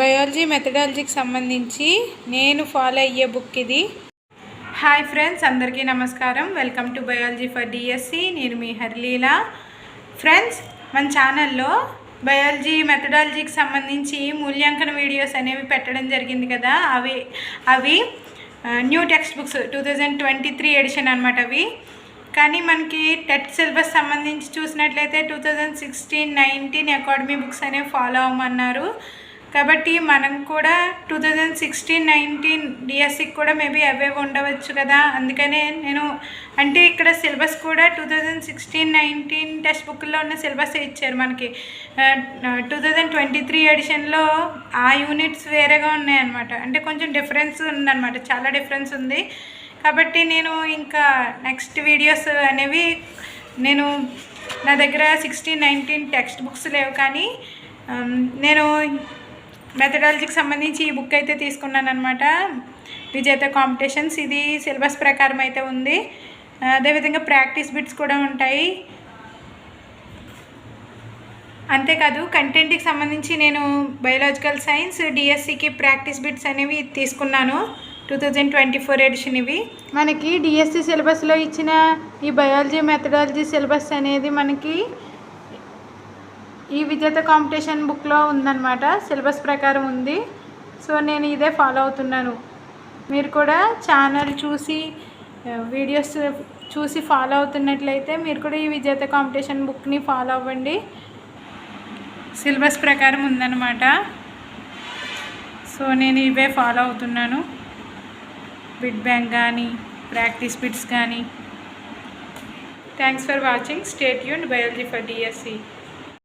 Biology మెథడాలజీకి సంబంధించి నేను follow అయ్యే బుక్ ఇది. హాయ్ ఫ్రెండ్స్ అందరికీ నమస్కారం. Welcome to biology for DSC నేను మీ హర్లీల. ఫ్రెండ్స్ మన ఛానల్లో బయాలజీ మెథడాలజీకి సంబంధించి మూల్యాంకన వీడియోస్ అనేవి పెట్టడం జరిగింది కదా? అవి అవి new text books two thousand twenty three edition అనమాట అవి. కానీ మనకి టెట్ సిలబస్ సంబంధించి చూసినట్లయితే two thousand sixteen nineteen academy books అనేవి ఫాలో అవ్వమన్నారు. కాబట్టి మనం కూడా టూ థౌజండ్ సిక్స్టీన్ నైన్టీన్ డిఎస్సికి కూడా మేబీ అవే ఉండవచ్చు కదా. అందుకనే నేను అంటే ఇక్కడ సిలబస్ కూడా two thousand sixteen nineteen text బుక్లో ఉన్న సిలబస్ ఇచ్చారు మనకి. టూ థౌజండ్ ట్వంటీ త్రీ ఎడిషన్లో ఆ యూనిట్స్ వేరేగా ఉన్నాయన్నమాట. అంటే కొంచెం డిఫరెన్స్ ఉందన్నమాట. చాలా డిఫరెన్స్ ఉంది. కాబట్టి నేను ఇంకా నెక్స్ట్ వీడియోస్ అనేవి నేను నా దగ్గర సిక్స్టీన్ నైన్టీన్ టెక్స్ట్ బుక్స్ లేవు కానీ నేను మెథడాలజీకి సంబంధించి ఈ బుక్ అయితే తీసుకున్నాను అనమాట విజేత కాంపిటీషన్స్ ఇది సిలబస్ ప్రకారం అయితే ఉంది. అదేవిధంగా ప్రాక్టీస్ బిట్స్ కూడా ఉంటాయి. అంతేకాదు కంటెంట్కి సంబంధించి నేను బయోలాజికల్ సైన్స్ డిఎస్సికి ప్రాక్టీస్ బిట్స్ అనేవి తీసుకున్నాను. Two thousand twenty four edition ఇవి. మనకి డిఎస్సి సిలబస్లో ఇచ్చిన ఈ బయాలజీ మెథడాలజీ సిలబస్ అనేది మనకి ఈ విజేత కాంపిటీషన్ బుక్లో ఉందన్నమాట. సిలబస్ ప్రకారం ఉంది. సో నేను ఇదే ఫాలో అవుతున్నాను. మీరు కూడా ఛానల్ చూసి వీడియోస్ చూసి ఫాలో అవుతున్నట్లయితే మీరు కూడా ఈ విజేత కాంపిటీషన్ బుక్ని ఫాలో అవ్వండి. సిలబస్ ప్రకారం ఉందన్నమాట. సో నేను ఇవే ఫాలో అవుతున్నాను. బిట్ బ్యాంక్ కానీ ప్రాక్టీస్ బిట్స్ కానీ. థ్యాంక్స్ ఫర్ వాచింగ్ స్టేట్ యూన్ బయాలజీ ఫర్ డిఎస్సి